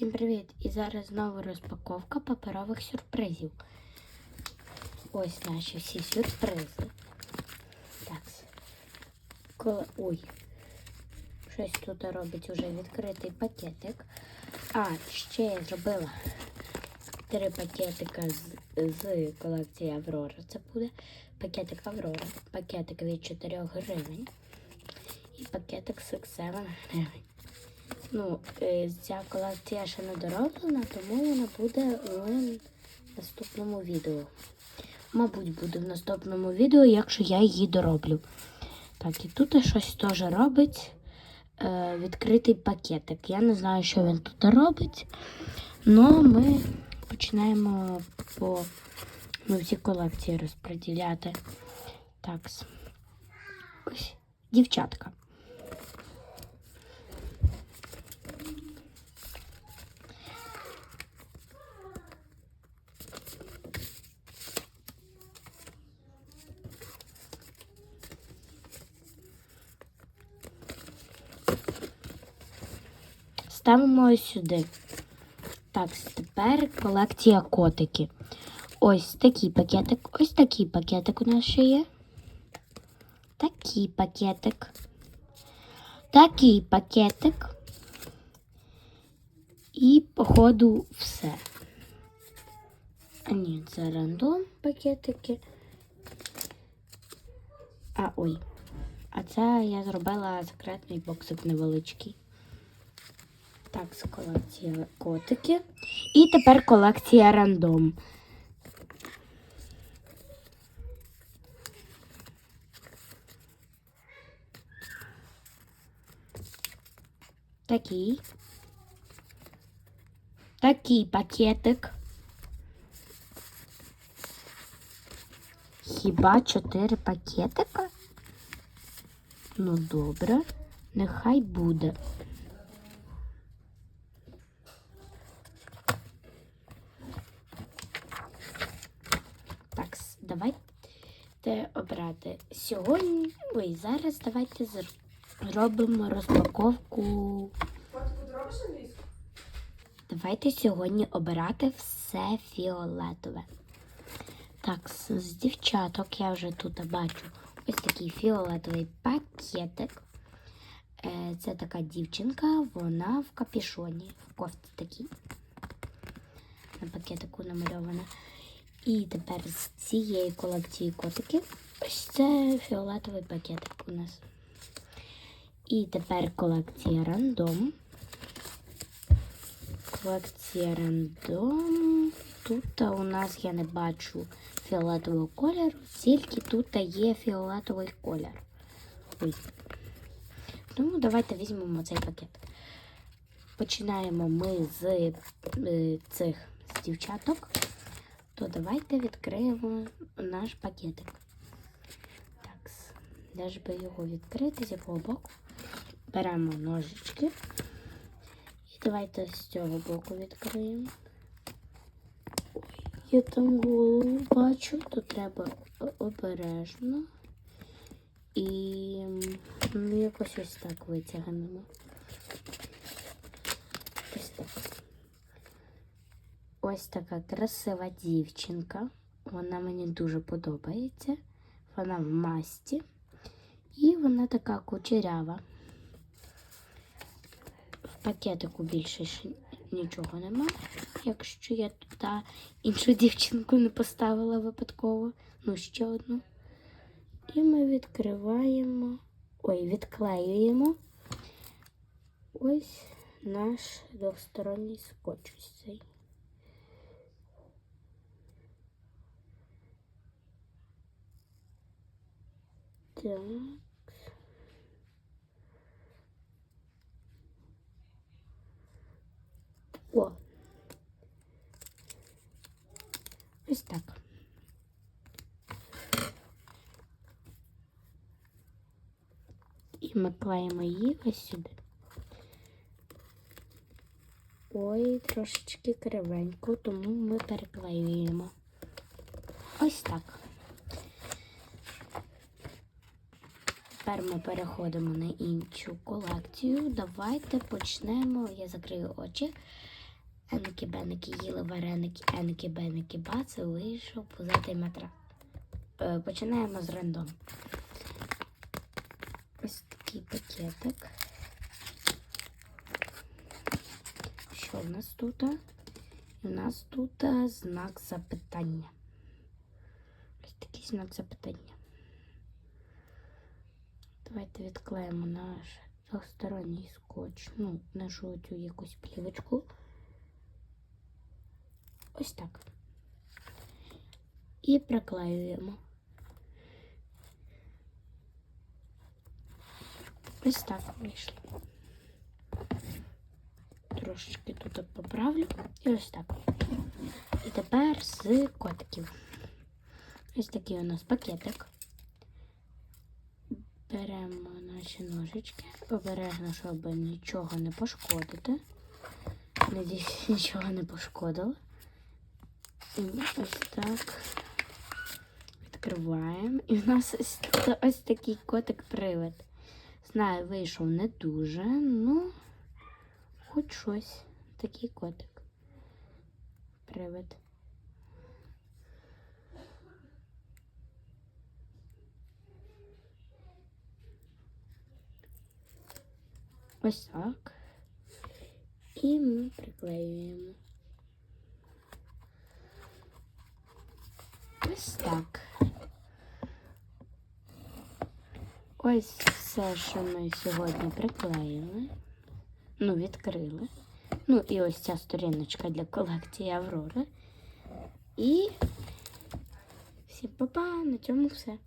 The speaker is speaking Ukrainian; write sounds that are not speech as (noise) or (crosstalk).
Всім привіт! І зараз знову розпаковка паперових сюрпризів. Ось наші всі сюрпризи. Так. Коли... Ой. Щось тут робить уже відкритий пакетик. А, ще я зробила три пакетика з, з колекції Аврора. Це буде пакетик Аврора, пакетик від 4 гривень і пакетик з 7 гривень. Ну, е, ця колекція ще не дороблена, тому вона буде в наступному відео. Мабуть, буде в наступному відео, якщо я її дороблю. Так, і тут щось теж робить е, відкритий пакетик. Я не знаю, що він тут робить. але ми починаємо по ну, всі колекції розподіляти. Так. Ось дівчатка. Ставимо ось сюди. Так, тепер колекція котики. Ось такий пакетик. Ось такий пакетик у нас ще є. Такий пакетик. Такий пакетик. І, походу, все. А ні, це рандом пакетики. А ой. А це я зробила секретний боксик невеличкий. Так, з колекції котики. І тепер колекція рандом. Такий. Такий пакетик. Хіба чотири пакетика? Ну, добре, нехай буде. Так, с- обрати сьогодні. Ой, зараз давайте зр- зробимо розпаковку. Давайте сьогодні обирати все фіолетове. Так, з, дівчаток я вже тут бачу ось такий фіолетовий пакетик. Е, Це така дівчинка, вона в капішоні, в кофті такій. На пакетику намальована. І тепер з цієї колекції котиків ось це фіолетовий пакетик у нас. І тепер колекція рандом. Колекція рандом. Тут у нас я не бачу фіолетового кольору, тільки тут є фіолетовий колір. Ой. Тому давайте візьмемо цей пакет. Починаємо ми з е, цих з дівчаток. То давайте відкриємо наш пакетик. Так, де ж би його відкрити, з якого боку? Беремо ножички. І давайте з цього боку відкриємо. Ой, я там голову бачу, то треба обережно. І ну, якось ось так витягнемо. Ось так. Ось така красива дівчинка. Вона мені дуже подобається. Вона в масті. І вона така кучерява. В пакетику більше нічого нема. Якщо я туди іншу дівчинку не поставила випадково. Ну, ще одну. І ми відкриваємо. Ой, відклеюємо ось наш двосторонній скотч. Цей. Так. О. Ось так. І ми клеїмо її ось сюди. Ой, трошечки кривенько, тому ми переклеюємо. Ось так. Тепер ми переходимо на іншу колекцію. Давайте почнемо. Я закрию очі. Еники беники їли вареники, еники беники бац, вийшов пузатий матрас. Е, Починаємо з рандом. Ось такий пакетик. Що в нас тут? У нас тут е, знак запитання. Ось такий знак запитання. Давайте відклеїмо наш двосторонній скотч, ну, нашу цю якусь плівочку. Ось так. І приклеюємо. Ось так вийшло. Трошечки тут поправлю. І ось так. І тепер з котиків. Ось такий у нас пакетик. Беремо наші ножички. Обережно, щоб нічого не пошкодити. Надіюсь, (laughs) нічого не пошкодило. І ось так відкриваємо. І в нас ось, ось такий котик-привид. Знаю, вийшов не дуже, ну хоч щось. Такий котик. Привид. Ось так. І ми приклеюємо. Ось так. Ось все, що ми сьогодні приклеїли. Ну, відкрили. Ну, і ось ця сторіночка для колекції Аврори. І всім па-па, на цьому все.